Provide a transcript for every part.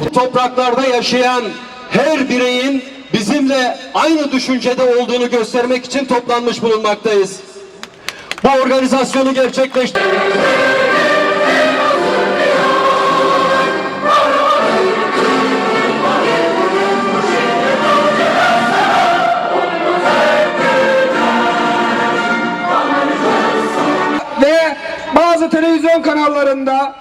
Bu topraklarda yaşayan her bireyin bizimle aynı düşüncede olduğunu göstermek için toplanmış bulunmaktayız. Bu organizasyonu gerçekleştirdik. ve bazı televizyon kanallarında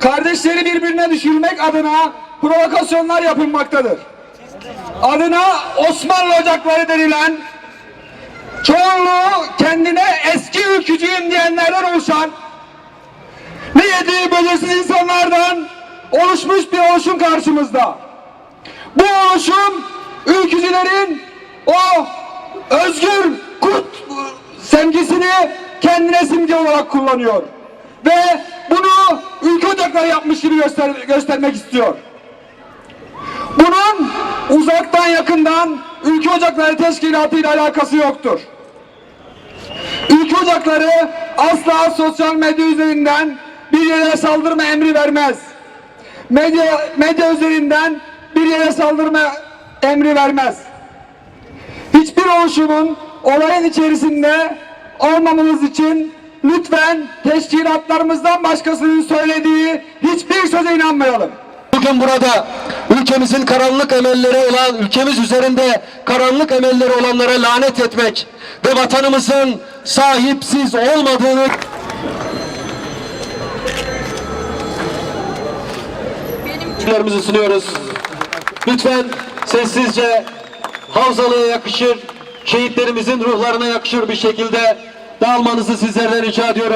kardeşleri birbirine düşürmek adına provokasyonlar yapılmaktadır. Adına Osmanlı Ocakları denilen çoğunluğu kendine eski ülkücüyüm diyenlerden oluşan ne yediği belirsiz insanlardan oluşmuş bir oluşum karşımızda. Bu oluşum ülkücülerin o özgür kurt semgisini kendine simge olarak kullanıyor. Ve bunu ülke ocakları yapmış gibi göster göstermek istiyor. Bunun uzaktan yakından ülke ocakları teşkilatı ile alakası yoktur. Ülke ocakları asla sosyal medya üzerinden bir yere saldırma emri vermez. Medya, medya üzerinden bir yere saldırma emri vermez. Hiçbir oluşumun olayın içerisinde olmamamız için lütfen teşkilatlarımızdan başkasının söylediği hiçbir söze inanmayalım. Bugün burada ülkemizin karanlık emelleri olan, ülkemiz üzerinde karanlık emelleri olanlara lanet etmek ve vatanımızın sahipsiz olmadığını Benim... sunuyoruz. Lütfen sessizce havzalıya yakışır, şehitlerimizin ruhlarına yakışır bir şekilde dağılmanızı sizlerden rica ediyorum.